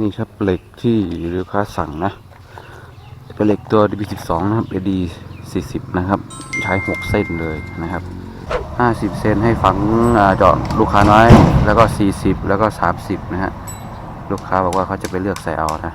นี่ครับเหล็กที่ลูกค้าสั่งนะ เป็นเหล็กตัว DB12 นะครับ AD 40 นะครับ ใช้6เส้นเลยนะครับ 50เซนให้ฝังเจาะลูกค้าน้อย แล้วก็ 40 แล้วก็ 30 นะฮะ ลูกค้าบอกว่าเขาจะไปเลือกใส่เอานะ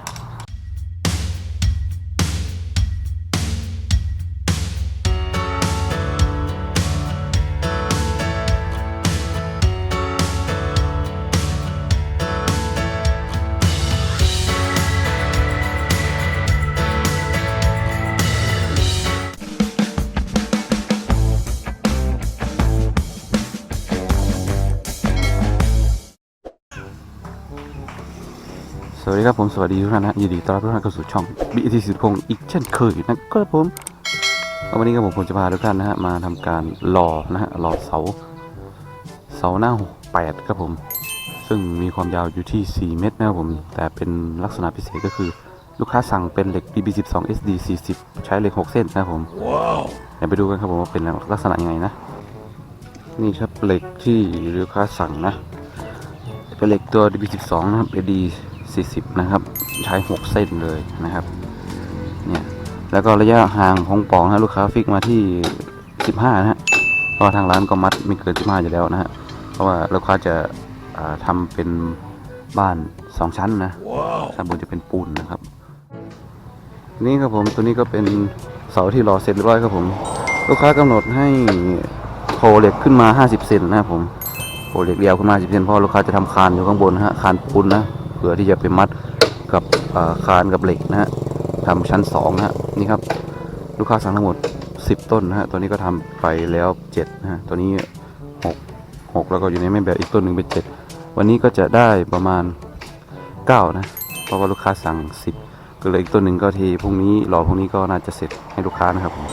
วัสดีครับผม สวัสดีทุกท่านนะยินดีต้อนรับทุกท่านเข้าสู่ช่อง BT สิทธิพงศ์อีกเช่นเคยนะครับผมวันนี้ก็ผมผมจะพาทุกท่านนะฮะมาทำการหล่อนะฮะหล่อเสา เสาหน้า8ครับผม ซึ่งมีความยาวอยู่ที่ 4 เมตรนะครับผม แต่เป็นลักษณะพิเศษก็คือ ลูกค้าสั่งเป็นเหล็ก DB12 SD 40ใช้เหล็ก 6 เส้นนะครับผมเดี๋ยวไปดูกันครับผมว่าเป็นลักษณะยังไงนะ นี่ครับเหล็กที่ลูกค้าสั่งนะเป็นเหล็กตัว DB12 นะครับ AD 40 นะครับ ใช้ 6 เส้นเลยนะครับเนี่ยแล้วก็ระยะห่างของปล่องนะลูกค้าฟิกมาที่ 15 นะฮะเพราะว่าทางร้านก็มัดไม่เกิน 15 อยู่แล้วนะฮะเพราะว่าลูกค้าจะอ่าทำเป็นบ้าน 2 ชั้นนะชั้นบนจะเป็นปูนนะครับ นี่ครับผมตัวนี้ก็เป็นเสาที่รอเสร็จเรียบร้อยครับผม ลูกค้ากำหนดให้โคเหล็กขึ้นมา 50 เซนนะครับผมโอ้เหล็กเดียวขึ้นมา10เซนเพราะลูกค้าจะทำคานอยู่ข้างบนนะฮะคานปูนนะ เพื่อที่จะไปมัดกับาคานกับเหล็กนะฮะทำชั้น2นะฮะนี่ครับลูกค้าสั่งทั้งหมด 10 ต้นนะฮะตัวนี้ก็ทำไปแล้ว7นะฮะตัวนี้ 6 6 แล้วก็อยู่ในแม่แบบอีกต้นหนึ่งเป็น 7 วันนี้ก็จะได้ประมาณ 9 นะ เพราะว่าลูกค้าสั่ง 10 ก็เลยอีกต้นหนึ่งก็ทีพรุ่งนี้รอพรุ่งนี้ก็น่าจะเสร็จให้ลูกค้านะครับผม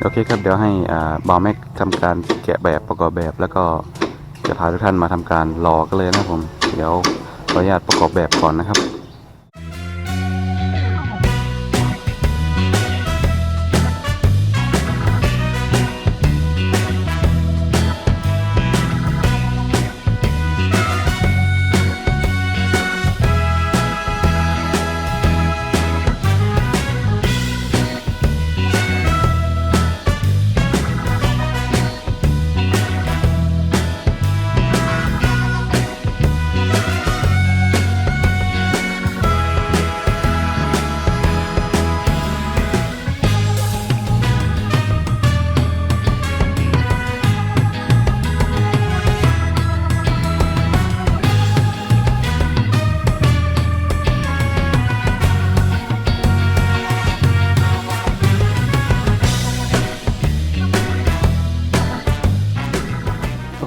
โอเคครับเดี๋ยวให้อ่าบาวแม็กทำการแกะแบบประกอบแบบแล้วก็จะพาทุกท่านมาทำการรอกันเลยนะผม เดี๋ยว ขออนุญาตประกอบแบบก่อนนะครับ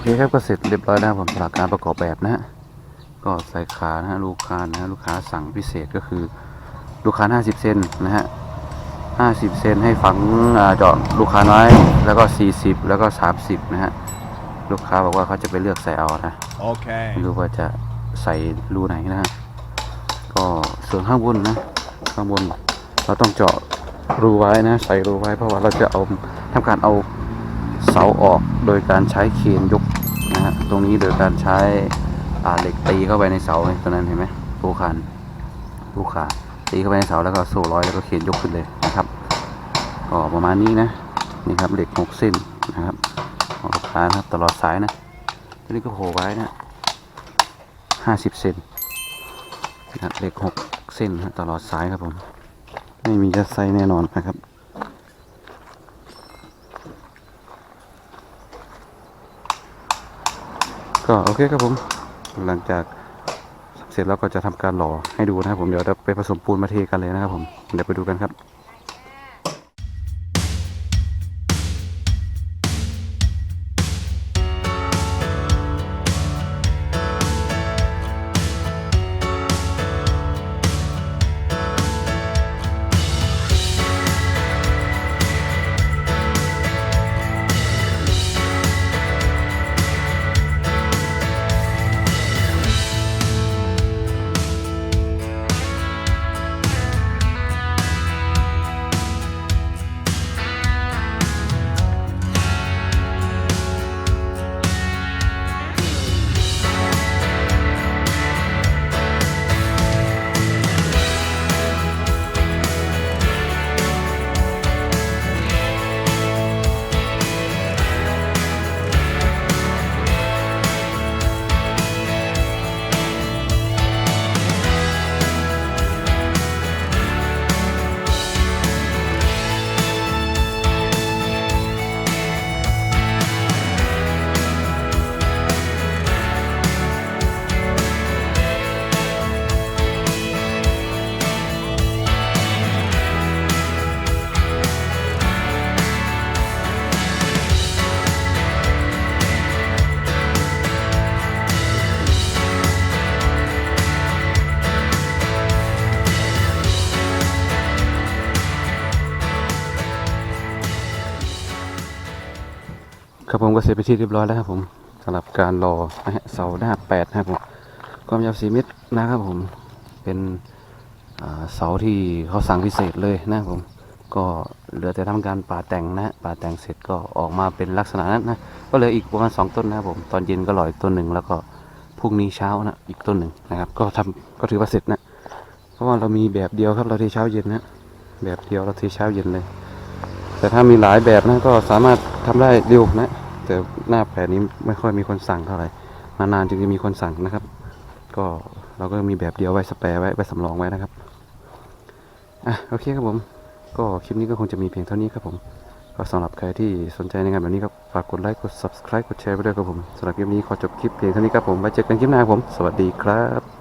เคครับก็เสร็จเรียบร้อยแล้วผมสำหรับการประกอบแบบนะฮะก็ใส่ขานะฮะลูกค้านะฮะลูกค้าสั่งพิเศษก็คือลูกค้า 50 เซนนะฮะ 50 เซนให้ฝังอ่าเจาะลูกค้าน้อย แล้วก็ 40 แล้วก็ 30 นะฮะ ลูกค้าบอกว่าเขาจะไปเลือกใส่เอานะ Okay. ไม่รู้ว่าจะใส่รูไหนนะฮะ ก็ส่วนข้างบนนะ ข้างบนเราต้องเจาะรูไว้นะ ใส่รูไว้เพราะว่าเราจะเอาทำการเอา เสาออกโดยการใช้เคนยกนะฮะตรงนี้โดยการใช้อ่าเหล็กตีเข้าไปในเสาเนี่ยตัวนั้นเห็นไหมรูคานรูคาตีเข้าไปในเสาแล้วก็โซ่ร้อยแล้วก็เคนยกขึ้นเลยนะครับก็ประมาณนี้นะนี่ครับเหล็กหกเส้นนะครับของลูกค้านะครับตลอดสายนะตัวนี้ก็โผล่ไว้นะห้าสิบเซนนะเหล็กหกเส้นนะตลอดสายครับผมไม่มีจะไซแน่นอนนะครับ ก็โอเคครับผม หลังจากเสร็จแล้วก็จะทำการหล่อให้ดูนะครับผมเดี๋ยวเราไปผสมปูนมาเทกันเลยนะครับผมเดี๋ยวไปดูกันครับ ครับผมก็เสร็จไปที่เรียบร้อยแล้วครับผมสำหรับการรอนะฮะเสาหน้าแปดนะครับผมความยาวสี่เมตรนะครับผมเป็นเสาที่เขาสั่งพิเศษเลยนะครับผมก็เหลือแต่ทำการป่าแต่งนะป่าแต่งเสร็จก็ออกมาเป็นลักษณะนั้นนะก็เหลยอีกประมาณสองต้นนะครับผมตอนเย็นก็รออีกต้นหนึ่งแล้วก็พรุ่งนี้เช้านะอีกต้นหนึ่งนะครับ ก็ทำก็ถือว่าเสร็จนะเพราะว่าเรามีแบบเดียวครับเราเทเช้าเย็นนะแบบเดียวเราเทเช้าเย็นเลย แต่ถ้ามีหลายแบบนะก็สามารถทำได้เร็วนะ แต่หน้าแผนนี้ไม่ค่อยมีคนสั่งเท่าไหร่นานๆจึงจะมีคนสั่งนะครับ ก็เราก็มีแบบเดียวไว้สแปร์ไว้ไว้สำรองไว้นะครับอะโอเคครับผม ก็คลิปนี้ก็คงจะมีเพียงเท่านี้ครับผมก็สำหรับใครที่สนใจในงานแบบนี้ก็ฝากกดไลค์กด subscribe กดแชร์ไปด้วยครับผมสำหรับคลิปนี้ขอจบคลิปเพียงเท่านี้ครับผมไว้เจอกันคลิปหน้าครับผม สวัสดีครับ